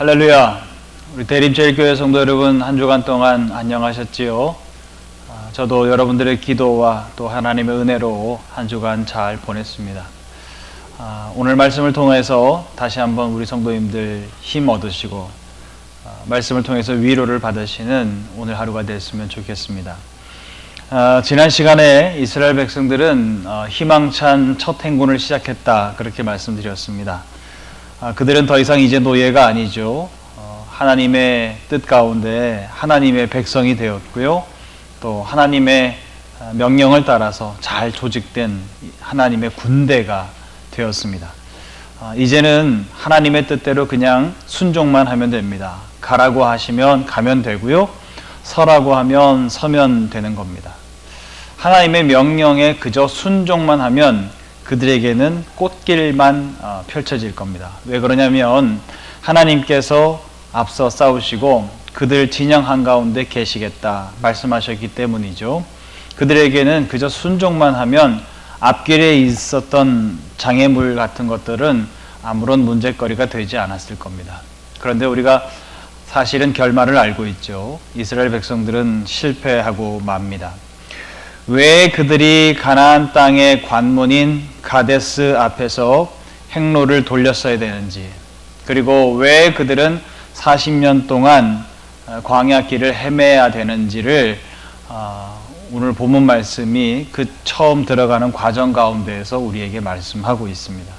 할렐루야. 우리 대림제일교회 성도 여러분 한 주간 동안 안녕하셨지요? 아, 저도 여러분들의 기도와 또 하나님의 은혜로 한 주간 잘 보냈습니다. 아, 오늘 말씀을 통해서 다시 한번 우리 성도님들 힘 얻으시고 아, 말씀을 통해서 위로를 받으시는 오늘 하루가 됐으면 좋겠습니다. 아, 지난 시간에 이스라엘 백성들은 어, 희망찬 첫 행군을 시작했다 그렇게 말씀드렸습니다. 아, 그들은 더 이상 이제 노예가 아니죠. 어, 하나님의 뜻 가운데 하나님의 백성이 되었고요. 또 하나님의 아, 명령을 따라서 잘 조직된 하나님의 군대가 되었습니다. 아, 이제는 하나님의 뜻대로 그냥 순종만 하면 됩니다. 가라고 하시면 가면 되고요. 서라고 하면 서면 되는 겁니다. 하나님의 명령에 그저 순종만 하면 그들에게는 꽃길만 어, 펼쳐질 겁니다. 왜 그러냐면 하나님께서 앞서 싸우시고 그들 진영 한가운데 계시겠다 말씀하셨기 때문이죠. 그들에게는 그저 순종만 하면 앞길에 있었던 장애물 같은 것들은 아무런 문제거리가 되지 않았을 겁니다. 그런데 우리가 사실은 결말을 알고 있죠. 이스라엘 백성들은 실패하고 맙니다. 왜 그들이 가나안 땅의 관문인 가데스 앞에서 행로를 돌렸어야 되는지 그리고 왜 그들은 40년 동안 광야 길을 헤매야 되는지를 어, 오늘 본문 말씀이 그 처음 들어가는 과정 가운데에서 우리에게 말씀하고 있습니다.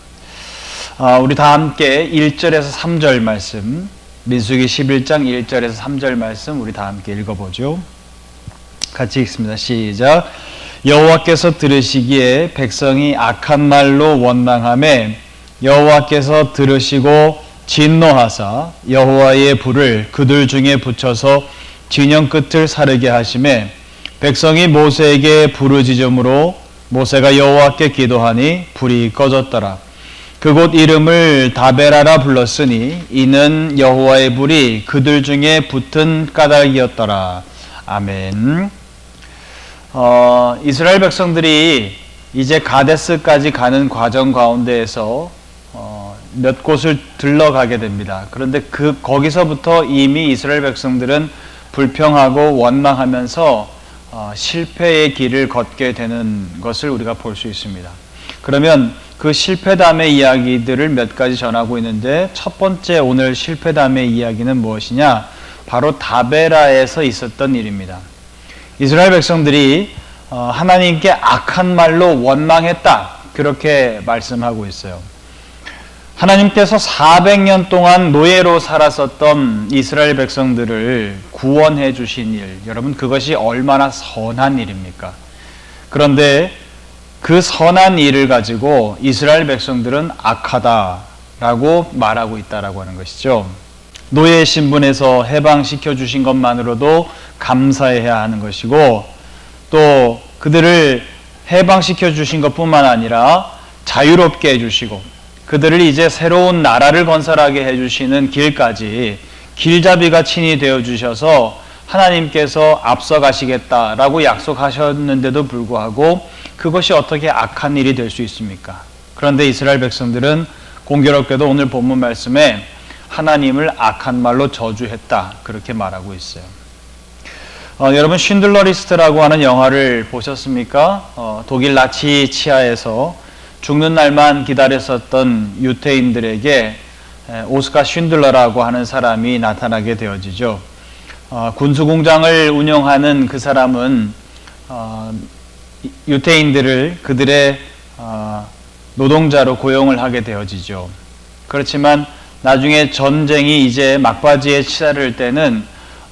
어, 우리 다 함께 1절에서 3절 말씀 민수기 11장 1절에서 3절 말씀 우리 다 함께 읽어보죠. 같이 읽습니다. 시작. 여호와께서 들으시기에 백성이 악한 말로 원망함에 여호와께서 들으시고 진노하사 여호와의 불을 그들 중에 붙여서 진영 끝을 사르게 하심에 백성이 모세에게 부르짖음으로 모세가 여호와께 기도하니 불이 꺼졌더라. 그곳 이름을 다베라라 불렀으니 이는 여호와의 불이 그들 중에 붙은 까닭이었더라. 아멘. 어, 이스라엘 백성들이 이제 가데스까지 가는 과정 가운데에서 어, 몇 곳을 들러가게 됩니다. 그런데 그 거기서부터 이미 이스라엘 백성들은 불평하고 원망하면서 어, 실패의 길을 걷게 되는 것을 우리가 볼 수 있습니다. 그러면 그 실패담의 이야기들을 몇 가지 전하고 있는데 첫 번째 오늘 실패담의 이야기는 무엇이냐? 바로 다베라에서 있었던 일입니다. 이스라엘 백성들이 어, 하나님께 악한 말로 원망했다. 그렇게 말씀하고 있어요. 하나님께서 400년 동안 노예로 살았었던 이스라엘 백성들을 구원해 주신 일, 여러분 그것이 얼마나 선한 일입니까? 그런데 그 선한 일을 가지고 이스라엘 백성들은 악하다라고 말하고 있다라고 하는 것이죠. 노예 신분에서 해방시켜 주신 것만으로도 감사해야 하는 것이고 또 그들을 해방시켜 주신 것뿐만 아니라 자유롭게 해 주시고 그들을 이제 새로운 나라를 건설하게 해 주시는 길까지 길잡이가 친히 되어 주셔서 하나님께서 앞서 가시겠다라고 약속하셨는데도 불구하고 그것이 어떻게 악한 일이 될 수 있습니까? 그런데 이스라엘 백성들은 공교롭게도 오늘 본문 말씀에 하나님을 악한 말로 저주했다 그렇게 말하고 있어요. 어, 여러분 쉰들러 리스트라고 하는 영화를 보셨습니까? 어, 독일 나치 치하에서 죽는 날만 기다렸었던 유태인들에게 오스카 쉰들러라고 하는 사람이 나타나게 되어지죠. 어, 군수 공장을 운영하는 그 사람은 어, 유태인들을 그들의 어, 노동자로 고용을 하게 되어지죠. 그렇지만 나중에 전쟁이 이제 막바지에 치달을 때는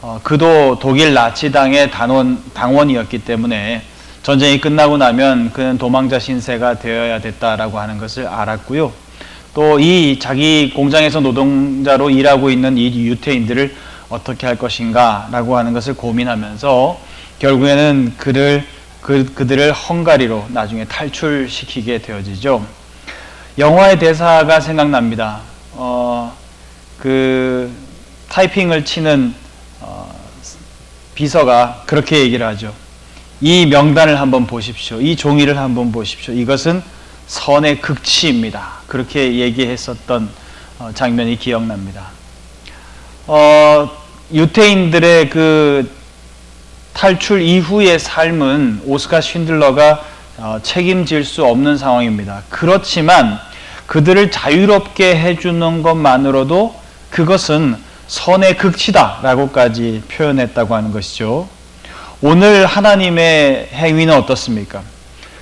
어, 그도 독일 나치당의 단원, 당원이었기 때문에 전쟁이 끝나고 나면 그는 도망자 신세가 되어야 됐다라고 하는 것을 알았고요. 또 이 자기 공장에서 노동자로 일하고 있는 이 유태인들을 어떻게 할 것인가라고 하는 것을 고민하면서 결국에는 그를 그, 그들을 헝가리로 나중에 탈출시키게 되어지죠. 영화의 대사가 생각납니다. 어, 그 타이핑을 치는 어, 비서가 그렇게 얘기를 하죠. 이 명단을 한번 보십시오. 이 종이를 한번 보십시오. 이것은 선의 극치입니다. 그렇게 얘기했었던 어, 장면이 기억납니다. 어, 유태인들의 그 탈출 이후의 삶은 오스카 쉰들러가 어, 책임질 수 없는 상황입니다. 그렇지만 그들을 자유롭게 해주는 것만으로도 그것은 선의 극치다라고까지 표현했다고 하는 것이죠. 오늘 하나님의 행위는 어떻습니까?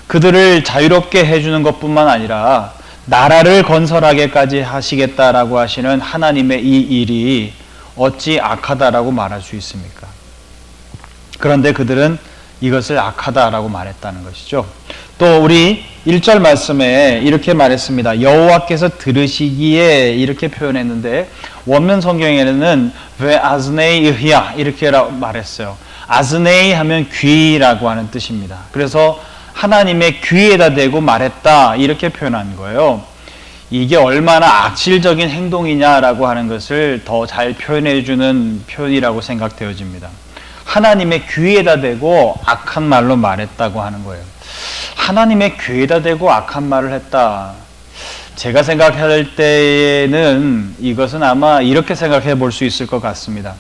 그들을 자유롭게 해주는 것뿐만 아니라 나라를 건설하게까지 하시겠다라고 하시는 하나님의 이 일이 어찌 악하다라고 말할 수 있습니까? 그런데 그들은 이것을 악하다라고 말했다는 것이죠. 또 우리 1절 말씀에 이렇게 말했습니다. 여호와께서 들으시기에 이렇게 표현했는데 원면 성경에는 왜 아즈네이 으히야 이렇게 말했어요. 아즈네이 하면 귀라고 하는 뜻입니다. 그래서 하나님의 귀에다 대고 말했다 이렇게 표현한 거예요. 이게 얼마나 악질적인 행동이냐라고 하는 것을 더 잘 표현해 주는 표현이라고 생각되어집니다. 하나님의 귀에다 대고 악한 말로 말했다고 하는 거예요. 하나님의 귀에다 대고 악한 말을 했다. 제가 생각할 때에는 이것은 아마 이렇게 생각해 볼 수 있을 것 같습니다.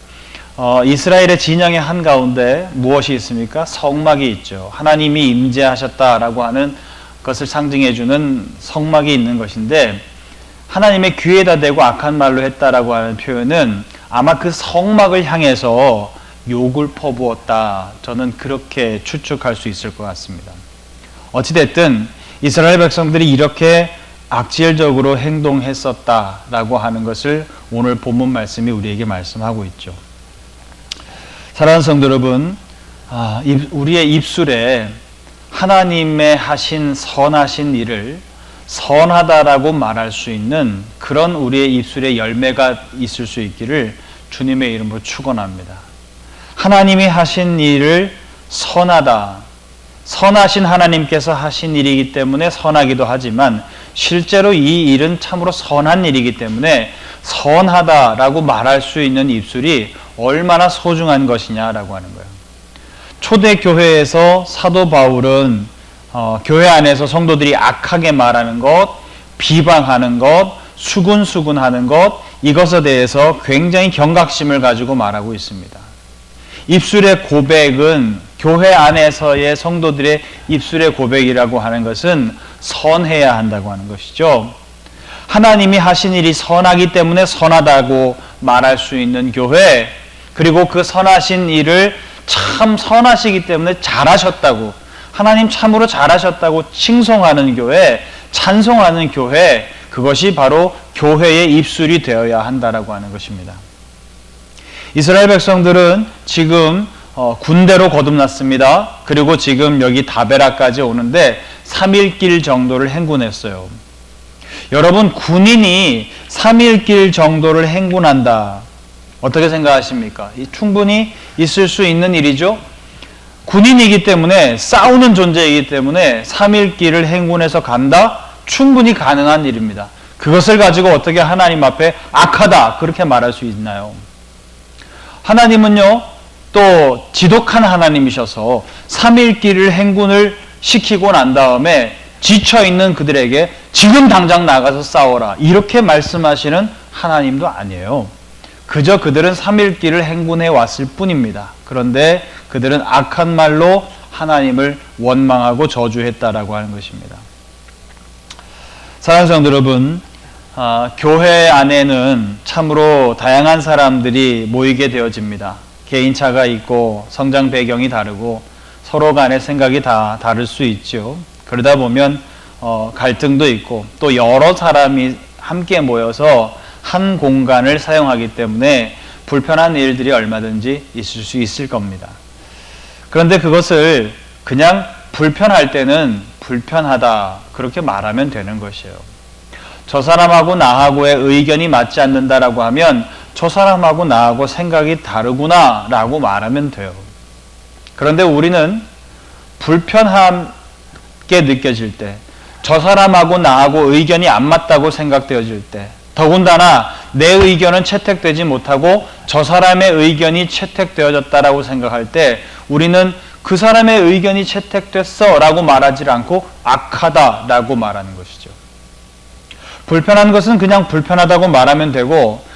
어, 이스라엘의 진영의 한 가운데 무엇이 있습니까? 성막이 있죠. 하나님이 임재하셨다라고 하는 것을 상징해 주는 성막이 있는 것인데 하나님의 귀에다 대고 악한 말로 했다라고 하는 표현은 아마 그 성막을 향해서 욕을 퍼부었다. 저는 그렇게 추측할 수 있을 것 같습니다. 어찌됐든 이스라엘 백성들이 이렇게 악질적으로 행동했었다라고 하는 것을 오늘 본문 말씀이 우리에게 말씀하고 있죠. 사랑하는 성도 여러분, 아, 우리의 입술에 하나님의 하신 선하신 일을 선하다라고 말할 수 있는 그런 우리의 입술에 열매가 있을 수 있기를 주님의 이름으로 축원합니다. 하나님이 하신 일을 선하다. 선하신 하나님께서 하신 일이기 때문에 선하기도 하지만 실제로 이 일은 참으로 선한 일이기 때문에 선하다라고 말할 수 있는 입술이 얼마나 소중한 것이냐라고 하는 거예요. 초대 교회에서 사도 바울은 어, 교회 안에서 성도들이 악하게 말하는 것, 비방하는 것, 수군수군 하는 것 이것에 대해서 굉장히 경각심을 가지고 말하고 있습니다. 입술의 고백은 교회 안에서의 성도들의 입술의 고백이라고 하는 것은 선해야 한다고 하는 것이죠. 하나님이 하신 일이 선하기 때문에 선하다고 말할 수 있는 교회, 그리고 그 선하신 일을 참 선하시기 때문에 잘하셨다고, 하나님 참으로 잘하셨다고 칭송하는 교회, 찬송하는 교회, 그것이 바로 교회의 입술이 되어야 한다라고 하는 것입니다. 이스라엘 백성들은 지금 어, 군대로 거듭났습니다. 그리고 지금 여기 다베라까지 오는데 3일 길 정도를 행군했어요. 여러분 군인이 3일 길 정도를 행군한다. 어떻게 생각하십니까? 충분히 있을 수 있는 일이죠. 군인이기 때문에 싸우는 존재이기 때문에 3일 길을 행군해서 간다. 충분히 가능한 일입니다. 그것을 가지고 어떻게 하나님 앞에 악하다 그렇게 말할 수 있나요? 하나님은요, 또 지독한 하나님이셔서 3일길을 행군을 시키고 난 다음에 지쳐 있는 그들에게 지금 당장 나가서 싸워라. 이렇게 말씀하시는 하나님도 아니에요. 그저 그들은 3일길을 행군해 왔을 뿐입니다. 그런데 그들은 악한 말로 하나님을 원망하고 저주했다라고 하는 것입니다. 사랑하는 성도 여러분, 아, 교회 안에는 참으로 다양한 사람들이 모이게 되어집니다. 개인차가 있고 성장 배경이 다르고 서로 간의 생각이 다 다를 수 있죠. 그러다 보면 어, 갈등도 있고 또 여러 사람이 함께 모여서 한 공간을 사용하기 때문에 불편한 일들이 얼마든지 있을 수 있을 겁니다. 그런데 그것을 그냥 불편할 때는 불편하다 그렇게 말하면 되는 것이에요. 저 사람하고 나하고의 의견이 맞지 않는다라고 하면 저 사람하고 나하고 생각이 다르구나 라고 말하면 돼요. 그런데 우리는 불편함게 느껴질 때, 저 사람하고 나하고 의견이 안 맞다고 생각되어질 때, 더군다나 내 의견은 채택되지 못하고 저 사람의 의견이 채택되어졌다라고 생각할 때 우리는 그 사람의 의견이 채택됐어 라고 말하지 않고 악하다 라고 말하는 것이죠. 불편한 것은 그냥 불편하다고 말하면 되고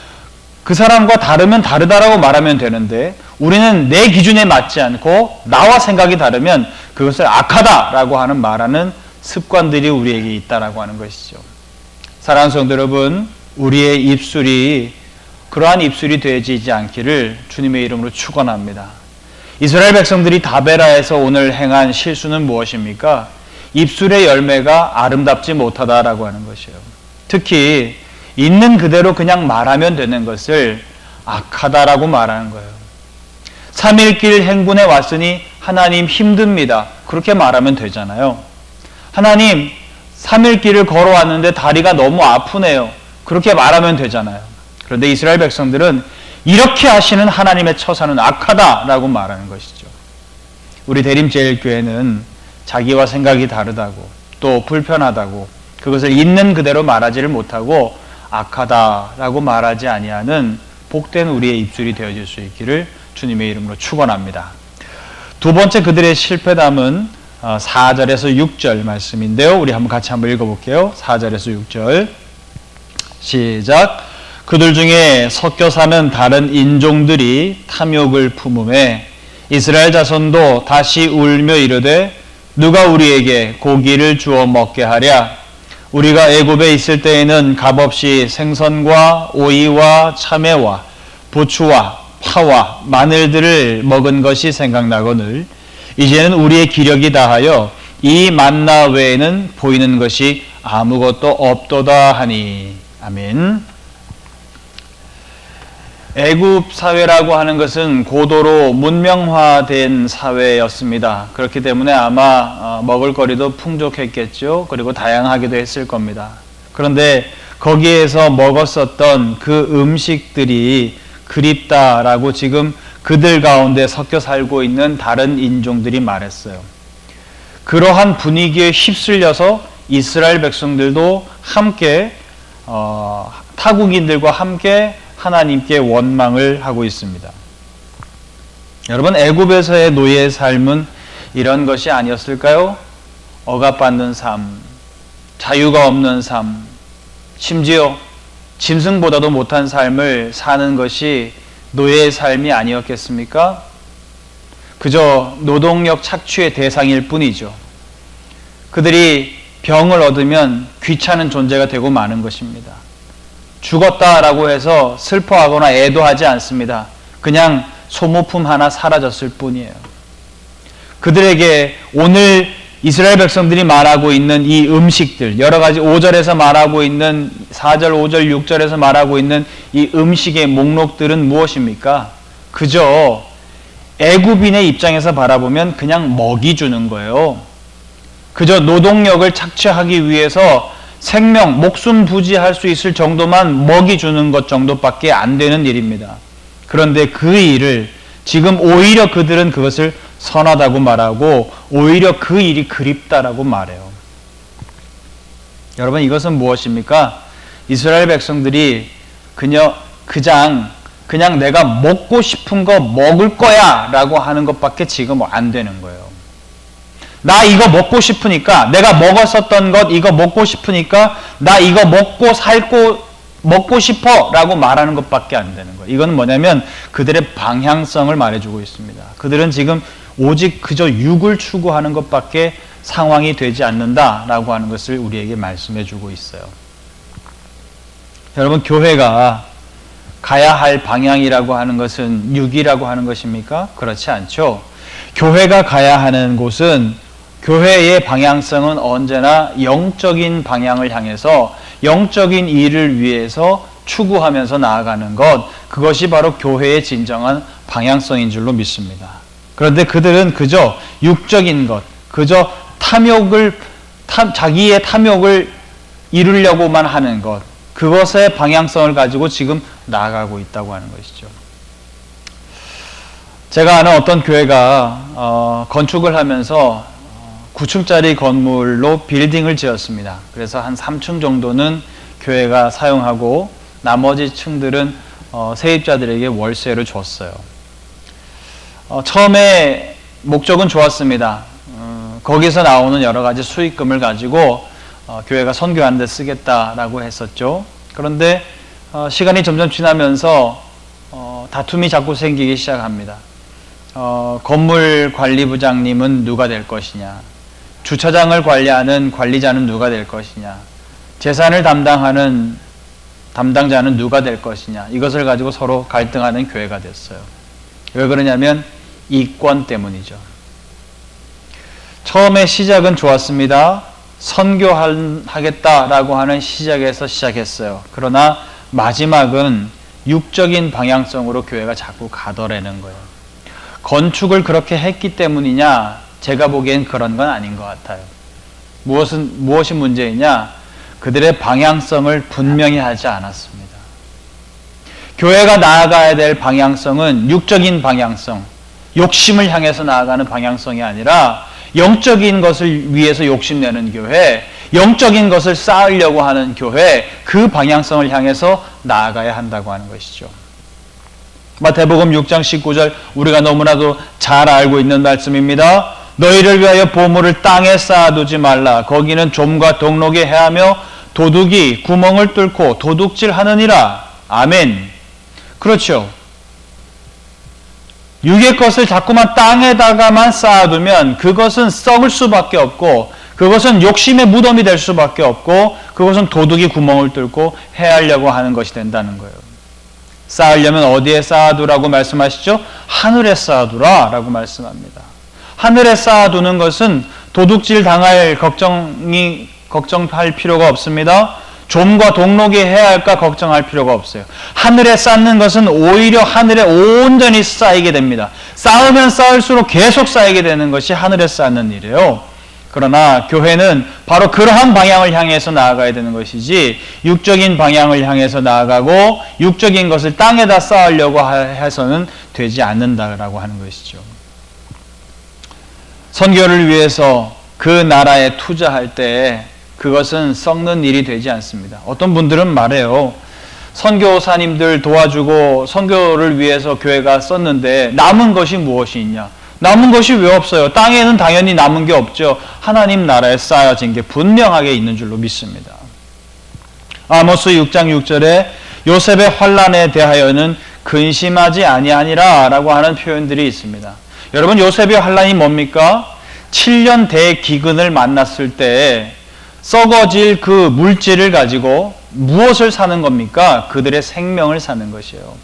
그 사람과 다르면 다르다라고 말하면 되는데 우리는 내 기준에 맞지 않고 나와 생각이 다르면 그것을 악하다라고 하는 말하는 습관들이 우리에게 있다라고 하는 것이죠. 사랑하는 성도 여러분, 우리의 입술이 그러한 입술이 되어지지 않기를 주님의 이름으로 축원합니다. 이스라엘 백성들이 다베라에서 오늘 행한 실수는 무엇입니까? 입술의 열매가 아름답지 못하다라고 하는 것이에요. 특히 있는 그대로 그냥 말하면 되는 것을 악하다라고 말하는 거예요. 3일길 행군에 왔으니 하나님 힘듭니다. 그렇게 말하면 되잖아요. 하나님 3일길을 걸어왔는데 다리가 너무 아프네요. 그렇게 말하면 되잖아요. 그런데 이스라엘 백성들은 이렇게 하시는 하나님의 처사는 악하다라고 말하는 것이죠. 우리 대림제일교회는 자기와 생각이 다르다고 또 불편하다고 그것을 있는 그대로 말하지를 못하고 악하다라고 말하지 아니하는 복된 우리의 입술이 되어질 수 있기를 주님의 이름으로 축원합니다. 두 번째 그들의 실패담은 4절에서 어, 6절 말씀인데요. 우리 한번 같이 한번 읽어볼게요. 4절에서 6절 시작 그들 중에 섞여 사는 다른 인종들이 탐욕을 품음에 이스라엘 자손도 다시 울며 이르되 누가 우리에게 고기를 주어 먹게 하랴 우리가 애굽에 있을 때에는 값없이 생선과 오이와 참외와 부추와 파와 마늘들을 먹은 것이 생각나거늘 이제는 우리의 기력이 다하여 이 만나 외에는 보이는 것이 아무것도 없도다 하니 아멘. 애굽 사회라고 하는 것은 고도로 문명화된 사회였습니다. 그렇기 때문에 아마 어, 먹을거리도 풍족했겠죠. 그리고 다양하기도 했을 겁니다. 그런데 거기에서 먹었었던 그 음식들이 그립다라고 지금 그들 가운데 섞여 살고 있는 다른 인종들이 말했어요. 그러한 분위기에 휩쓸려서 이스라엘 백성들도 함께 어, 타국인들과 함께 하나님께 원망을 하고 있습니다. 여러분 애굽에서의 노예의 삶은 이런 것이 아니었을까요? 억압받는 삶, 자유가 없는 삶, 심지어 짐승보다도 못한 삶을 사는 것이 노예의 삶이 아니었겠습니까? 그저 노동력 착취의 대상일 뿐이죠. 그들이 병을 얻으면 귀찮은 존재가 되고 마는 것입니다. 죽었다라고 해서 슬퍼하거나 애도하지 않습니다. 그냥 소모품 하나 사라졌을 뿐이에요. 그들에게 오늘 이스라엘 백성들이 말하고 있는 이 음식들, 여러 가지 5절에서 말하고 있는 4절, 5절, 6절에서 말하고 있는 이 음식의 목록들은 무엇입니까? 그저 애굽인의 입장에서 바라보면 그냥 먹이 주는 거예요. 그저 노동력을 착취하기 위해서 생명, 목숨 부지할 수 있을 정도만 먹이 주는 것 정도밖에 안 되는 일입니다. 그런데 그 일을 지금 오히려 그들은 그것을 선하다고 말하고 오히려 그 일이 그립다라고 말해요. 여러분 이것은 무엇입니까? 이스라엘 백성들이 그냥 그냥 그냥 내가 먹고 싶은 거 먹을 거야라고 하는 것밖에 지금 안 되는 거예요. 나 이거 먹고 싶으니까 내가 먹었었던 것 이거 먹고 싶으니까 나 이거 먹고 살고 먹고 싶어 라고 말하는 것밖에 안 되는 거예요. 이건 뭐냐면 그들의 방향성을 말해주고 있습니다. 그들은 지금 오직 그저 육을 추구하는 것밖에 상황이 되지 않는다라고 하는 것을 우리에게 말씀해주고 있어요. 여러분 교회가 가야 할 방향이라고 하는 것은 육이라고 하는 것입니까? 그렇지 않죠. 교회가 가야 하는 곳은 교회의 방향성은 언제나 영적인 방향을 향해서 영적인 일을 위해서 추구하면서 나아가는 것, 그것이 바로 교회의 진정한 방향성인 줄로 믿습니다. 그런데 그들은 그저 육적인 것, 그저 탐욕을, 탐, 자기의 탐욕을 이루려고만 하는 것, 그것의 방향성을 가지고 지금 나아가고 있다고 하는 것이죠. 제가 아는 어떤 교회가 어, 건축을 하면서 9층짜리 건물로 빌딩을 지었습니다. 그래서 한 3층 정도는 교회가 사용하고 나머지 층들은 어, 세입자들에게 월세를 줬어요. 어, 처음에 목적은 좋았습니다. 어, 거기서 나오는 여러 가지 수익금을 가지고 어, 교회가 선교하는 데 쓰겠다라고 했었죠. 그런데 어, 시간이 점점 지나면서 어, 다툼이 자꾸 생기기 시작합니다. 어, 건물 관리부장님은 누가 될 것이냐? 주차장을 관리하는 관리자는 누가 될 것이냐? 재산을 담당하는 담당자는 누가 될 것이냐? 이것을 가지고 서로 갈등하는 교회가 됐어요. 왜 그러냐면 이권 때문이죠. 처음에 시작은 좋았습니다. 선교하겠다라고 하는 시작에서 시작했어요. 그러나 마지막은 육적인 방향성으로 교회가 자꾸 가더라는 거예요. 건축을 그렇게 했기 때문이냐? 제가 보기엔 그런 건 아닌 것 같아요. 무엇은, 무엇이 문제이냐? 그들의 방향성을 분명히 하지 않았습니다. 교회가 나아가야 될 방향성은 육적인 방향성, 욕심을 향해서 나아가는 방향성이 아니라 영적인 것을 위해서 욕심내는 교회, 영적인 것을 쌓으려고 하는 교회, 그 방향성을 향해서 나아가야 한다고 하는 것이죠. 마태복음 6장 19절 우리가 너무나도 잘 알고 있는 말씀입니다. 너희를 위하여 보물을 땅에 쌓아두지 말라. 거기는 좀과 동록이 해하며 도둑이 구멍을 뚫고 도둑질 하느니라. 아멘. 그렇죠. 육의 것을 자꾸만 땅에다가만 쌓아두면 그것은 썩을 수밖에 없고 그것은 욕심의 무덤이 될 수밖에 없고 그것은 도둑이 구멍을 뚫고 해하려고 하는 것이 된다는 거예요. 쌓으려면 어디에 쌓아두라고 말씀하시죠? 하늘에 쌓아두라 라고 말씀합니다. 하늘에 쌓아두는 것은 도둑질 당할 걱정이 걱정할 필요가 없습니다. 좀과 동록이 해야 할까 걱정할 필요가 없어요. 하늘에 쌓는 것은 오히려 하늘에 온전히 쌓이게 됩니다. 쌓으면 쌓을수록 계속 쌓이게 되는 것이 하늘에 쌓는 일이에요. 그러나 교회는 바로 그러한 방향을 향해서 나아가야 되는 것이지 육적인 방향을 향해서 나아가고 육적인 것을 땅에다 쌓으려고 해서는 되지 않는다라고 하는 것이죠. 선교를 위해서 그 나라에 투자할 때 그것은 썩는 일이 되지 않습니다. 어떤 분들은 말해요. 선교사님들 도와주고 선교를 위해서 교회가 썼는데 남은 것이 무엇이 있냐? 남은 것이 왜 없어요? 땅에는 당연히 남은 게 없죠. 하나님 나라에 쌓여진 게 분명하게 있는 줄로 믿습니다. 아모스 6장 6절에 요셉의 환란에 대하여는 근심하지 아니하니라라고 하는 표현들이 있습니다. 여러분 요셉의 환란이 뭡니까? 7년 대기근을 만났을 때 썩어질 그 물질을 가지고 무엇을 사는 겁니까? 그들의 생명을 사는 것이에요.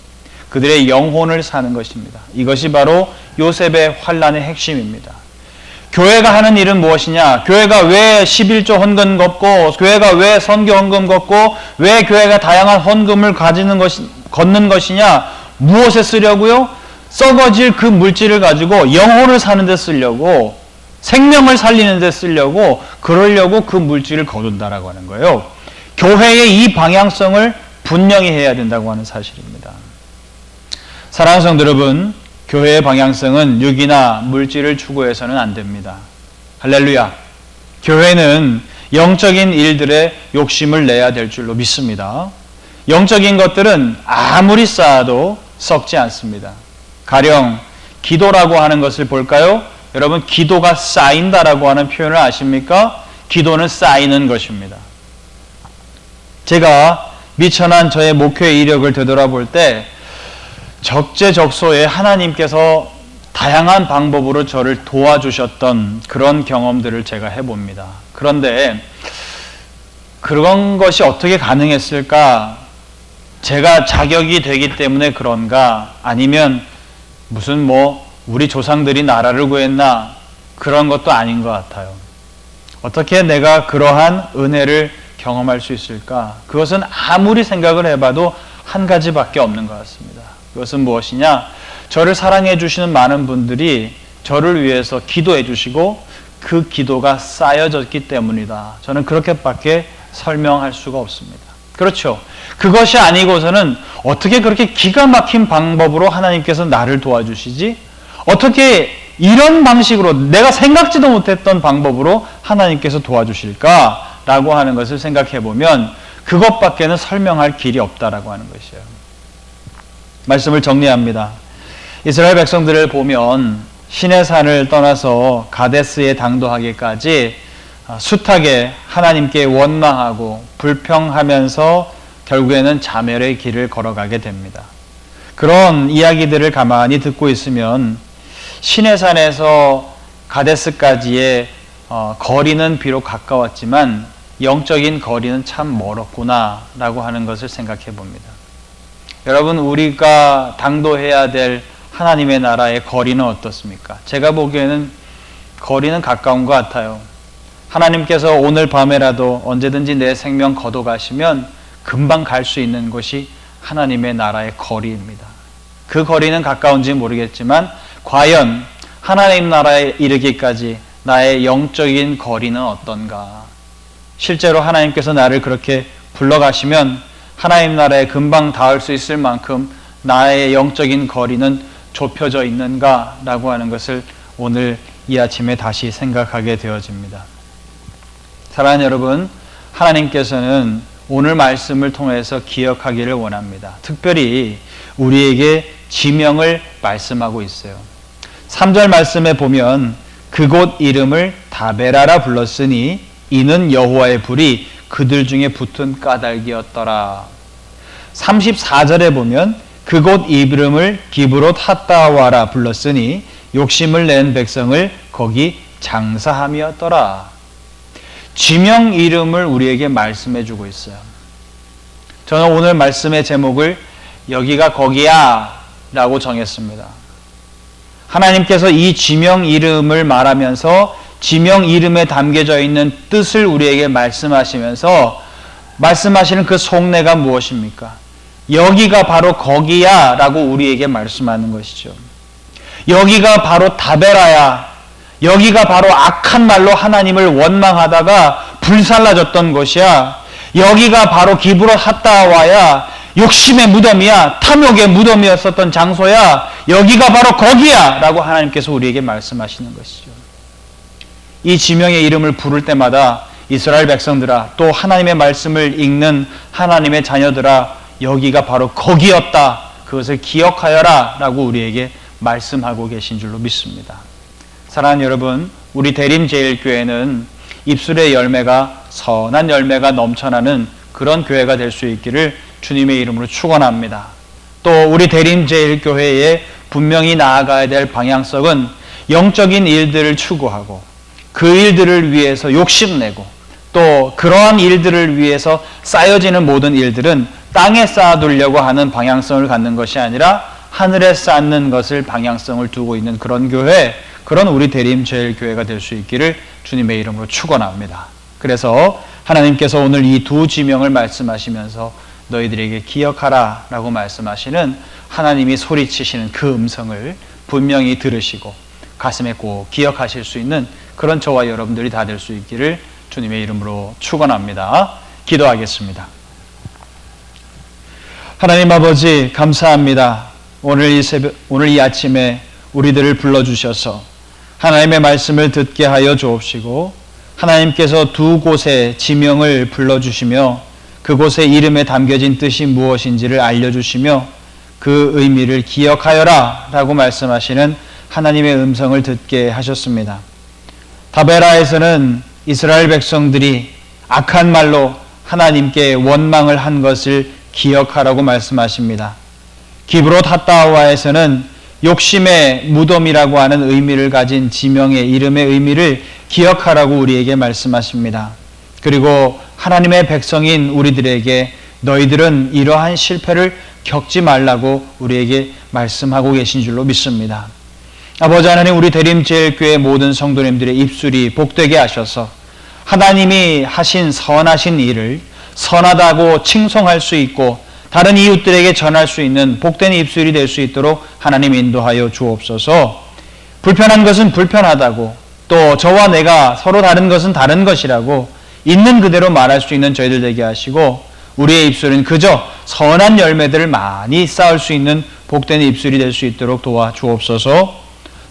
그들의 영혼을 사는 것입니다. 이것이 바로 요셉의 환란의 핵심입니다. 교회가 하는 일은 무엇이냐? 교회가 왜 11조 헌금 걷고, 교회가 왜 선교 헌금 걷고, 왜 교회가 다양한 헌금을 가지는 것이, 걷는 것이냐? 무엇에 쓰려고요? 썩어질 그 물질을 가지고 영혼을 사는 데 쓰려고 생명을 살리는 데 쓰려고 그러려고 그 물질을 거둔다라고 하는 거예요. 교회의 이 방향성을 분명히 해야 된다고 하는 사실입니다. 사랑하는 성도 여러분, 교회의 방향성은 육이나 물질을 추구해서는 안 됩니다. 할렐루야. 교회는 영적인 일들에 욕심을 내야 될 줄로 믿습니다. 영적인 것들은 아무리 쌓아도 썩지 않습니다. 가령 기도라고 하는 것을 볼까요? 여러분 기도가 쌓인다라고 하는 표현을 아십니까? 기도는 쌓이는 것입니다. 제가 미천한 저의 목회 이력을 되돌아볼 때 적재적소에 하나님께서 다양한 방법으로 저를 도와주셨던 그런 경험들을 제가 해봅니다. 그런데 그런 것이 어떻게 가능했을까? 제가 자격이 되기 때문에 그런가? 아니면 무슨 뭐 우리 조상들이 나라를 구했나 그런 것도 아닌 것 같아요. 어떻게 내가 그러한 은혜를 경험할 수 있을까? 그것은 아무리 생각을 해봐도 한 가지밖에 없는 것 같습니다. 그것은 무엇이냐? 저를 사랑해 주시는 많은 분들이 저를 위해서 기도해 주시고 그 기도가 쌓여졌기 때문이다. 저는 그렇게밖에 설명할 수가 없습니다. 그렇죠. 그것이 아니고서는 어떻게 그렇게 기가 막힌 방법으로 하나님께서 나를 도와주시지? 어떻게 이런 방식으로 내가 생각지도 못했던 방법으로 하나님께서 도와주실까 라고 하는 것을 생각해 보면 그것밖에는 설명할 길이 없다라고 하는 것이에요. 말씀을 정리합니다. 이스라엘 백성들을 보면 신의 산을 떠나서 가데스에 당도하기까지 숫하게 하나님께 원망하고 불평하면서 결국에는 자멸의 길을 걸어가게 됩니다. 그런 이야기들을 가만히 듣고 있으면 시내산에서 가데스까지의 어, 거리는 비록 가까웠지만 영적인 거리는 참 멀었구나라고 하는 것을 생각해 봅니다. 여러분 우리가 당도해야 될 하나님의 나라의 거리는 어떻습니까? 제가 보기에는 거리는 가까운 것 같아요. 하나님께서 오늘 밤에라도 언제든지 내 생명 거둬가시면 금방 갈 수 있는 곳이 하나님의 나라의 거리입니다. 그 거리는 가까운지 모르겠지만 과연 하나님 나라에 이르기까지 나의 영적인 거리는 어떤가? 실제로 하나님께서 나를 그렇게 불러가시면 하나님 나라에 금방 닿을 수 있을 만큼 나의 영적인 거리는 좁혀져 있는가라고 하는 것을 오늘 이 아침에 다시 생각하게 되어집니다. 사랑하는 여러분, 하나님께서는 오늘 말씀을 통해서 기억하기를 원합니다. 특별히 우리에게 지명을 말씀하고 있어요. 3절 말씀에 보면 그곳 이름을 다베라라 불렀으니 이는 여호와의 불이 그들 중에 붙은 까닭이었더라. 34절에 보면 그곳 이름을 기브로 탔다와라 불렀으니 욕심을 낸 백성을 거기 장사함이었더라. 지명 이름을 우리에게 말씀해 주고 있어요. 저는 오늘 말씀의 제목을 여기가 거기야 라고 정했습니다. 하나님께서 이 지명 이름을 말하면서 지명 이름에 담겨져 있는 뜻을 우리에게 말씀하시면서 말씀하시는 그 속내가 무엇입니까? 여기가 바로 거기야 라고 우리에게 말씀하는 것이죠. 여기가 바로 다베라야. 여기가 바로 악한 말로 하나님을 원망하다가 불살라졌던 곳이야. 여기가 바로 기브로 핫다와야. 욕심의 무덤이야. 탐욕의 무덤이었었던 장소야. 여기가 바로 거기야. 라고 하나님께서 우리에게 말씀하시는 것이죠. 이 지명의 이름을 부를 때마다 이스라엘 백성들아 또 하나님의 말씀을 읽는 하나님의 자녀들아 여기가 바로 거기였다. 그것을 기억하여라. 라고 우리에게 말씀하고 계신 줄로 믿습니다. 사랑하는 여러분, 우리 대림제일교회는 입술의 열매가 선한 열매가 넘쳐나는 그런 교회가 될 수 있기를 주님의 이름으로 축원합니다. 또 우리 대림제일교회에 분명히 나아가야 될 방향성은 영적인 일들을 추구하고 그 일들을 위해서 욕심내고 또 그러한 일들을 위해서 쌓여지는 모든 일들은 땅에 쌓아두려고 하는 방향성을 갖는 것이 아니라 하늘에 쌓는 것을 방향성을 두고 있는 그런 교회, 그런 우리 대림 제일 교회가 될 수 있기를 주님의 이름으로 축원합니다. 그래서 하나님께서 오늘 이 두 지명을 말씀하시면서 너희들에게 기억하라라고 말씀하시는 하나님이 소리치시는 그 음성을 분명히 들으시고 가슴에 꼭 기억하실 수 있는 그런 저와 여러분들이 다 될 수 있기를 주님의 이름으로 축원합니다. 기도하겠습니다. 하나님 아버지 감사합니다. 오늘 이 새벽 오늘 이 아침에 우리들을 불러 주셔서 하나님의 말씀을 듣게 하여 주옵시고 하나님께서 두 곳의 지명을 불러 주시며 그곳의 이름에 담겨진 뜻이 무엇인지를 알려 주시며 그 의미를 기억하여라 라고 말씀하시는 하나님의 음성을 듣게 하셨습니다. 다베라에서는 이스라엘 백성들이 악한 말로 하나님께 원망을 한 것을 기억하라고 말씀하십니다. 기브로 타타와에서는 욕심의 무덤이라고 하는 의미를 가진 지명의 이름의 의미를 기억하라고 우리에게 말씀하십니다. 그리고 하나님의 백성인 우리들에게 너희들은 이러한 실패를 겪지 말라고 우리에게 말씀하고 계신 줄로 믿습니다. 아버지 하나님 우리 대림제일교회 모든 성도님들의 입술이 복되게 하셔서 하나님이 하신 선하신 일을 선하다고 칭송할 수 있고 다른 이웃들에게 전할 수 있는 복된 입술이 될 수 있도록 하나님 인도하여 주옵소서. 불편한 것은 불편하다고 또 저와 내가 서로 다른 것은 다른 것이라고 있는 그대로 말할 수 있는 저희들 되게 하시고 우리의 입술은 그저 선한 열매들을 많이 쌓을 수 있는 복된 입술이 될 수 있도록 도와 주옵소서.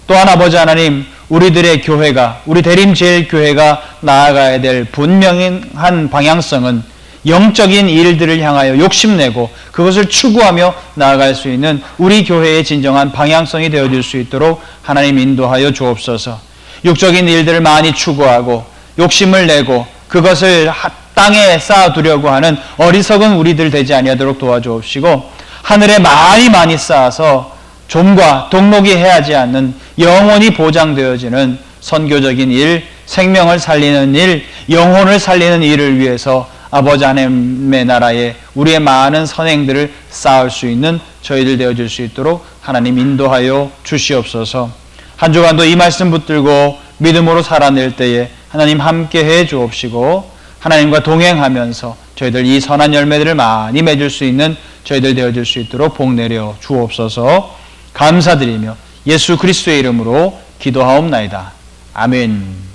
또한 아버지 하나님 우리들의 교회가 우리 대림제일교회가 나아가야 될 분명한 방향성은 영적인 일들을 향하여 욕심내고 그것을 추구하며 나아갈 수 있는 우리 교회의 진정한 방향성이 되어질 수 있도록 하나님 인도하여 주옵소서. 육적인 일들을 많이 추구하고 욕심을 내고 그것을 땅에 쌓아두려고 하는 어리석은 우리들 되지 아니하도록 도와주옵시고 하늘에 많이 많이 쌓아서 좀과 동록이 해하지 않는 영원히 보장되어지는 선교적인 일, 생명을 살리는 일, 영혼을 살리는 일을 위해서 아버지 하나님의 나라에 우리의 많은 선행들을 쌓을 수 있는 저희들 되어줄 수 있도록 하나님 인도하여 주시옵소서. 한 주간도 이 말씀 붙들고 믿음으로 살아낼 때에 하나님 함께 해 주옵시고 하나님과 동행하면서 저희들 이 선한 열매들을 많이 맺을 수 있는 저희들 되어줄 수 있도록 복 내려 주옵소서 감사드리며 예수 그리스도의 이름으로 기도하옵나이다. 아멘.